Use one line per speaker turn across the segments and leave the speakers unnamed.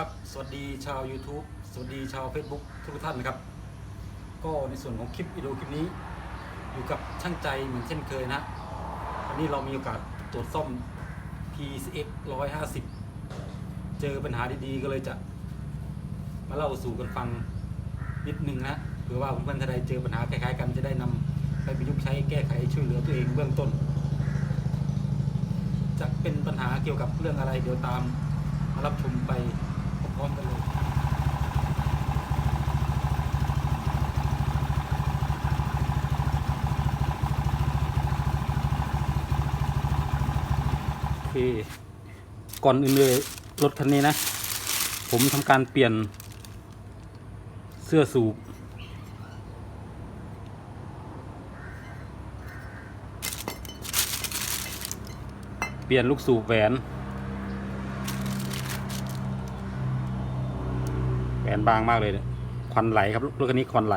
ครับ สวัสดีชาว YouTube สวัสดีชาว Facebook ทุกท่านนะครับ ก็ในส่วนของคลิปวิดีโอคลิปนี้ อยู่กับช่างใจเหมือนเช่นเคยนะวันนี้เรามีโอกาสตรวจซ่อม PCX 150 เจอปัญหาดีๆ ก็เลยจะ มาเล่าสู่กันฟังนิดนึงนะเผื่อว่าเพื่อนๆท่านใดเจอปัญหาคล้ายๆกันจะได้นำไปประยุกต์ใช้แก้ไขช่วยเหลือตัวเองเบื้องต้น จะเป็นปัญหาเกี่ยวกับเรื่องอะไรเดี๋ยวตามมารับชมไป พร้อมกันเลยโอเค ก่อนอื่นเลยรถคันนี้นะ ผมทำการเปลี่ยนเสื้อสูบเปลี่ยนลูกสูบแหวน แหวน บางมากเลยเนี่ยควันไหลครับรถคันนี้ควันไหล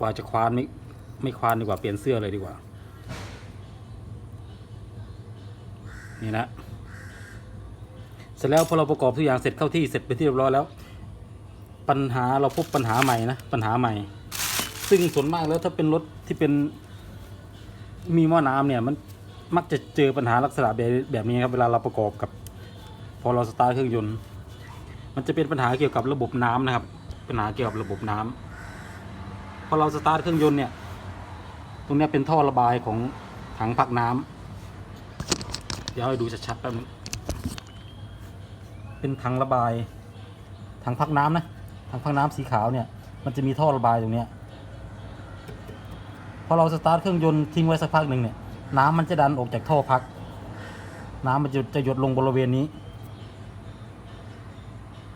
กว่าจะควานไม่ไม่ควานดีกว่าเปลี่ยนเสื้อเลยดีกว่า นี่นะ เสร็จแล้วพอเราประกอบทุกอย่างเสร็จเข้าที่เสร็จเป็นที่เรียบร้อยแล้ว ปัญหาเราพบปัญหาใหม่นะปัญหาใหม่ ซึ่งส่วนมากแล้วถ้าเป็นรถที่เป็นมีหม้อน้ำเนี่ยมันมักจะเจอปัญหาลักษณะแบบแบบนี้ครับเวลาเราประกอบกับ พอเราสตาร์ทเครื่องยนต์ มันจะเป็นปัญหาเกี่ยวกับระบบน้ำนะครับ ปัญหาเกี่ยวกับระบบน้ำพอเราสตาร์ทเครื่องยนต์เนี่ย ตรงนี้เป็นท่อระบายของถังพักน้ำเดี๋ยวให้ดูชัดๆแป๊บนึงเป็นถังระบายถังพักน้ำนะถังพักน้ำสีขาวเนี่ย มันจะมีท่อระบายตรงเนี้ยพอเราสตาร์ทเครื่องยนต์ทิ้งไว้สักพักหนึ่งเนี่ย น้ำมันจะดันออกจากท่อพัก น้ำมันจะจะหยดลงบริเวณนี้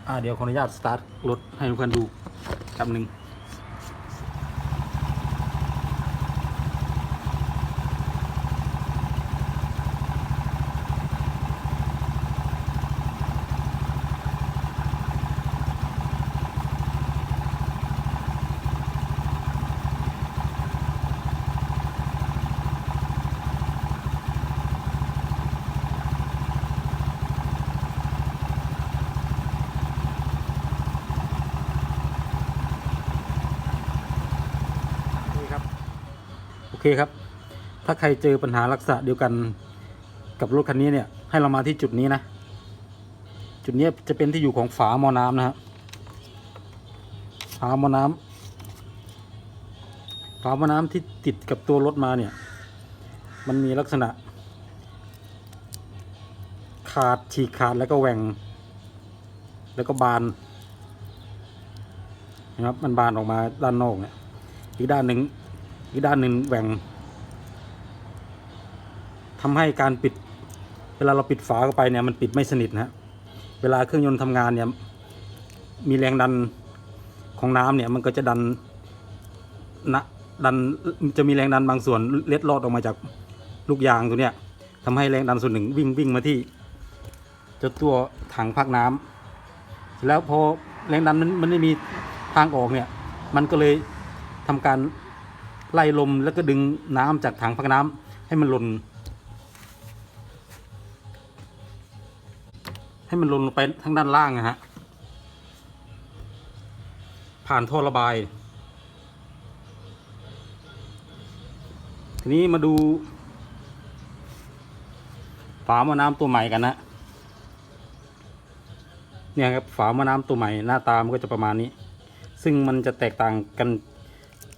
อ่าเดี๋ยวขออนุญาตสตาร์ทรถให้ทุกคนดูแป๊บหนึ่ง เคครับ ถ้าใครเจอปัญหาลักษณะเดียวกันกับรถคันนี้เนี่ย ให้เรามาที่จุดนี้นะ จุดนี้จะเป็นที่อยู่ของฝามอน้ำนะฮะฝามอน้ำฝามอน้ำที่ติดกับตัวรถมาเนี่ย มันมีลักษณะ ขาดฉีกขาดแล้วก็แหว่ง แล้วก็บานนะครับมันบานออกมาด้านนอกเนี่ยอีกด้านหนึ่ง อีกด้านหนึ่งแหว่งทำให้การปิด เวลาเราปิดฝาเข้าไปเนี่ยมันปิดไม่สนิทนะเวลาเครื่องยนต์ทำงานเนี่ย มีแรงดันของน้ำเนี่ย มันก็จะดันนะดันจะมีแรงดันบางส่วนเล็ดลอดออกมาจากลูกยางตัวเนี้ยทำให้แรงดันส่วนหนึ่งวิ่งวิ่งมาที่เจ้าตัวถังพักน้ำแล้วพอแรงดันมันมันไม่มีทางออกเนี่ย มันก็เลยทำการ ไล่ลมแล้วก็ดึงน้ำจากถังพักน้ำให้มันหล่นให้มันหล่นลงไปทางด้านล่างนะฮะผ่านท่อระบาย ทีนี้มาดูฝาหม้อน้ำตัวใหม่กันนะ เนี่ยครับฝาหม้อน้ำตัวใหม่หน้าตามันก็จะประมาณนี้ ซึ่งมันจะแตกต่างกัน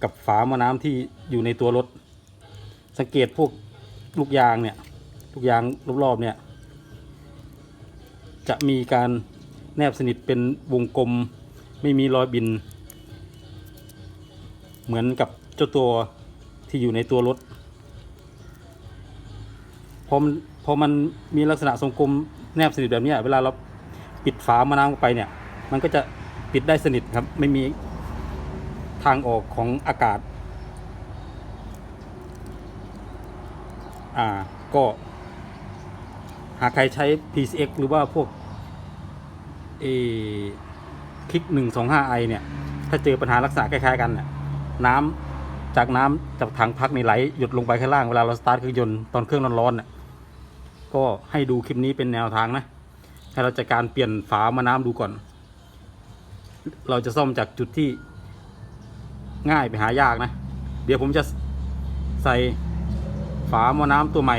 กับฝาหม้อน้ำที่อยู่ในตัวรถ สังเกตพวกลูกยางเนี่ย ลูกยางรอบๆเนี่ย จะมีการแนบสนิทเป็นวงกลม ไม่มีรอยบิน เหมือนกับเจ้าตัวที่อยู่ในตัวรถพอมันพอมันมีลักษณะทรงกลมแนบสนิทแบบนี้เวลาเราปิดฝาม้อน้ำเข้าไปเนี่ย มันก็จะปิดได้สนิทครับ ไม่มี ทางออกของอากาศ อ่า ก็ หากใครใช้ PCX หรือว่าพวกเอคลิกหนึ่งสองห้าไอเนี่ย ถ้าเจอปัญหาลักษณะคล้ายๆกันเนี่ยน้ำจากน้ำจากถังพักในไหลหยดลงไปข้างล่างเวลาเราสตาร์ทเครื่องยนต์ตอนเครื่องร้อนๆเนี่ยก็ให้ดูคลิปนี้เป็นแนวทางนะให้เราจัดการเปลี่ยนฝามาน้ำดูก่อน เราจะซ่อมจากจุดที่ ง่ายไปหายากนะ เดี๋ยวผมจะใส่ฝาหม้อน้ำตัวใหม่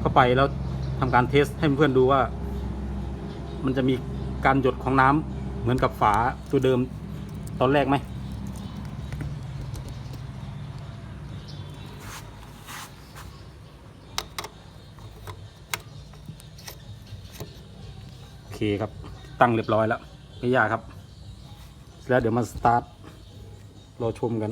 เข้าไปแล้วทำการเทสให้เพื่อนดูว่า มันจะมีการหยดของน้ำเหมือนกับฝาตัวเดิมตอนแรกไหมโอเคครับตั้งเรียบร้อยแล้วไม่ยากครับ แล้วเดี๋ยวมาสตาร์ท รอชมกัน